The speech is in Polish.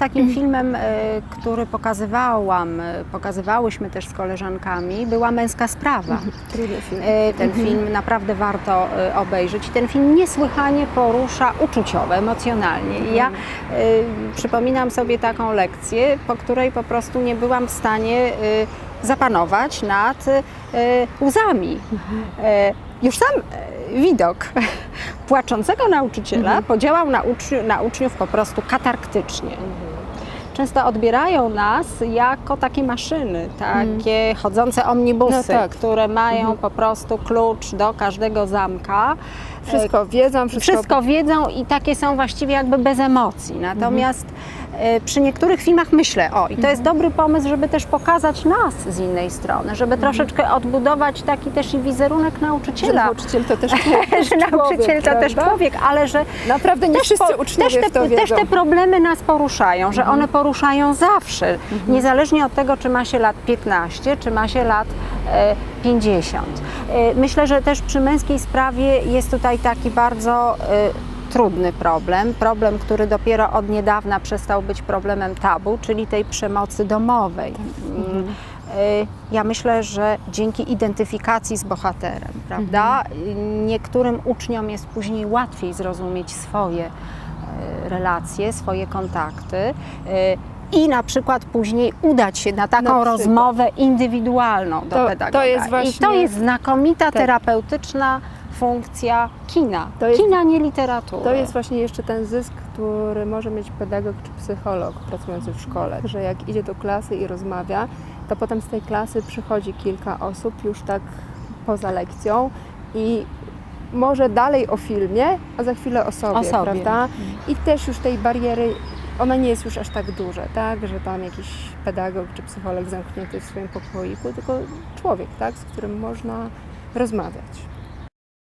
Takim filmem, e, który pokazywałam, pokazywałyśmy też z koleżankami, była Męska Sprawa. Film. E, Ten film naprawdę warto e, obejrzeć. Ten film niesłychanie porusza uczuciowo, emocjonalnie. I ja przypominam sobie taką lekcję, po której po prostu nie byłam w stanie zapanować nad łzami. Już sam widok płaczącego nauczyciela podziałał na, na uczniów po prostu katarktycznie często odbierają nas jako takie maszyny, takie chodzące omnibusy, No tak. które mają po prostu klucz do każdego zamka. Wszystko wiedzą, wszystko, Wszystko wiedzą i takie są właściwie jakby bez emocji. Natomiast e, przy niektórych filmach myślę, o i to jest dobry pomysł, żeby też pokazać nas z innej strony, żeby troszeczkę odbudować taki też i wizerunek że nauczyciela. nauczyciel to też człowiek, że nauczyciel to też człowiek, ale że Naprawdę nie też, wszyscy po- uczniowie też, w to te, wiedzą. też te problemy nas poruszają, że one poruszają zawsze, niezależnie od tego, czy ma się lat 15, czy ma się lat e, 50. E, myślę, że też przy męskiej sprawie jest tutaj taki bardzo e, trudny problem, problem, który dopiero od niedawna przestał być problemem tabu, czyli tej przemocy domowej. Mm, e, Ja myślę, że dzięki identyfikacji z bohaterem, prawda, niektórym uczniom jest później łatwiej zrozumieć swoje e, relacje, swoje kontakty e, i na przykład później udać się na taką Na rozmowę indywidualną do To- to pedagoga. jest I to właśnie- jest znakomita Tak. terapeutyczna funkcja kina. To jest- kina, nie literatury. To jest właśnie jeszcze ten zysk, który może mieć pedagog czy psycholog pracujący w szkole, że jak idzie do klasy i rozmawia, to potem z tej klasy przychodzi kilka osób już tak poza lekcją i może dalej o filmie, a za chwilę o sobie, O sobie. prawda? I też już tej bariery, ona nie jest już aż tak duża, tak? Że tam jakiś pedagog czy psycholog zamknięty w swoim pokoiku, tylko człowiek, tak? Z którym można rozmawiać.